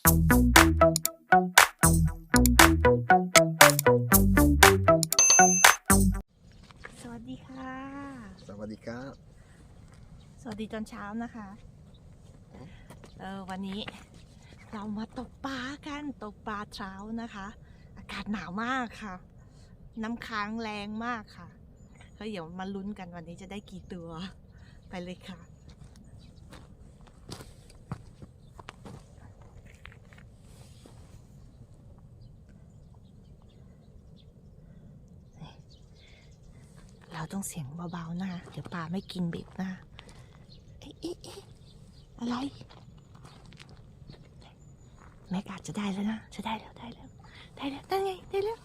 สวัสดีค่ะ สวัสดีครับ สวัสดีตอนเช้านะคะ เออวันนี้เรามาตกปลากันตกปลาเช้านะคะ อากาศหนาวมากค่ะ น้ำค้างแรงมากค่ะก็เดี๋ยวมาลุ้นกันวันนี้จะได้กี่ตัว ไปเลยค่ะ ต้องเสียงเบาๆนะคะเดี๋ยวปลาไม่กินเบ็ดนะคะเอ๊ะเอ๊ะเอ๊ะอะไร แม่กาจะได้แล้วนะ จะได้แล้วได้แล้ว ได้แล้วได้ไงได้แล้ว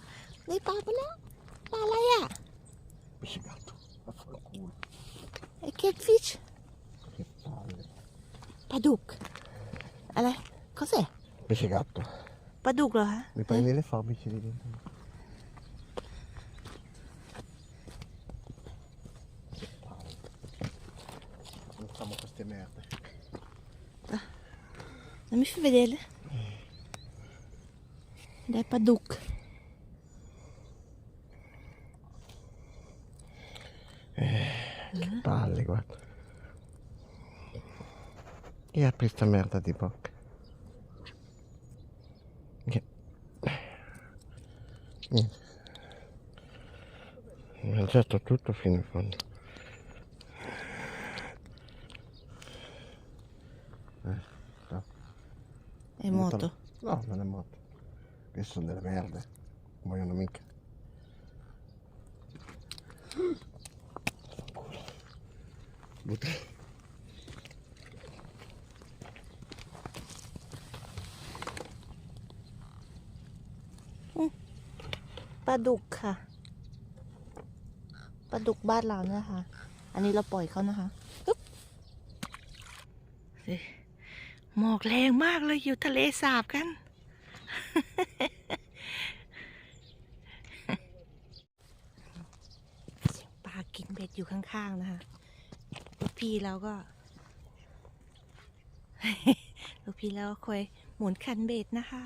ได้ปลาไปแล้วปลาอะไรอะ Pesce gatto. Vaffanculo. ไอ้เค็ดฟิช Che palle. ปลาดุก อะไรเขาเส Pesce gatto. ปลาดุกเหรอคะ Mi prendi le forbici di dentro? Facciamo queste merde. มันไม่ใช่ประเด็นเลยได้ปลาดุก Che palle, guarda. E apri sta merda di bocca. Che... Niente. Ho mangiato tutto fino in fondo. ไอ้โมโต No, non è morto. Queste sono delle merde. Non vogliono mica. Fanculo. Butta. ปลาดุกค่ะ ปลาดุกบ้านเรานะคะ อันนี้เราปล่อยเขานะคะฮึบสิ หมอกแรงมากเลยอยู่ทะเลสาบกัน ปลากินเบ็ดอยู่ข้างๆนะคะลูกพี่เราก็ ลูกพี่เราก็คอยหมุนคันเบ็ดนะคะ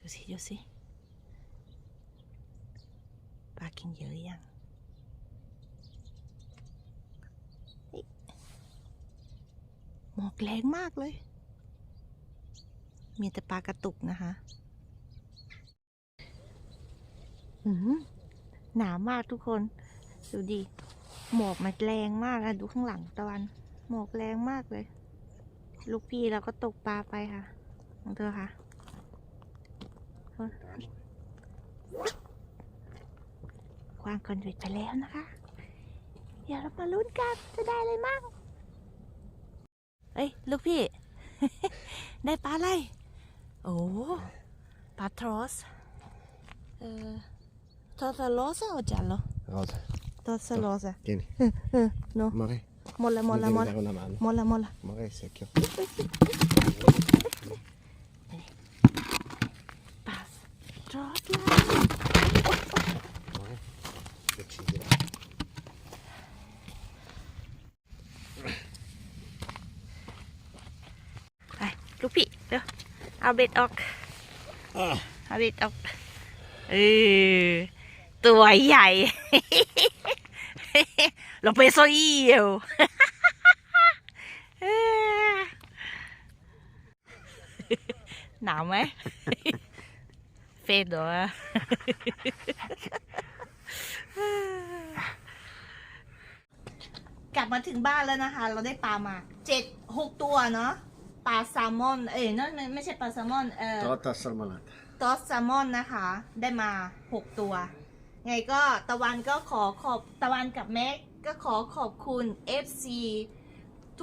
ดูสิ ดูสิ ปลากินเยอะยังเฮ้ย หมอกแรงมากเลย มีแต่ปลากระตุกนะคะอืมหนาวมากทุกคน ดูดิ หมอกมันแรงมากอะดูข้างหลังตะวัน หมอกแรงมากเลย ลูกพี่เราก็ตกปลาไปค่ะ ของเธอค่ะวางคอนเวทไปแล้วนะคะ เดี๋ยวเรามาลุ้นกันจะได้อะไรมั่ง เอ้ยลูกพี่ ได้ปลาอะไร โอ้ปลาทรอสเอ่อทอสโลซาโอจันเหรอ Rosa, ทอสโลซา tieni. เออโน Mare, หมดละหม mi ดละ devi หมด dare una mano. หมดละหมดละ Mare è secchio. ปลาทรอสละ Mare, decidere. ไปลูกพี่เดี๋ยว เอาเบ็ดออก Ah, เอาเบ็ดออก เออ ตัวใหญ่ lo peso io เออหนาวไหม เฟดเหรอกลับมาถึงบ้านแล้วนะคะ เราได้ปลามาเจ็ดหกตัวเนาะ ปลาแซลมอน เอ้ยนั่นไม่ไม่ใช่ปลาแซลมอน เออ trotta salmonata. ตอสแซลมอนนะคะ ได้มา 6 ตัว ไงก็ตะวันก็ขอขอบตะวันกับแม็กก็ขอขอบคุณ FC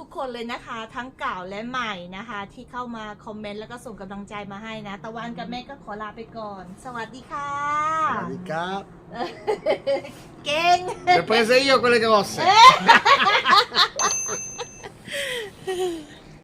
ทุกคนเลยนะคะ ทั้งเก่าและใหม่นะคะ ที่เข้ามาคอมเมนต์แล้วก็ส่งกำลังใจมาให้นะ ตะวันกับแม็กก็ขอลาไปก่อน สวัสดีค่ะ Radica. เก่ง Le ho prese io quelle grosse.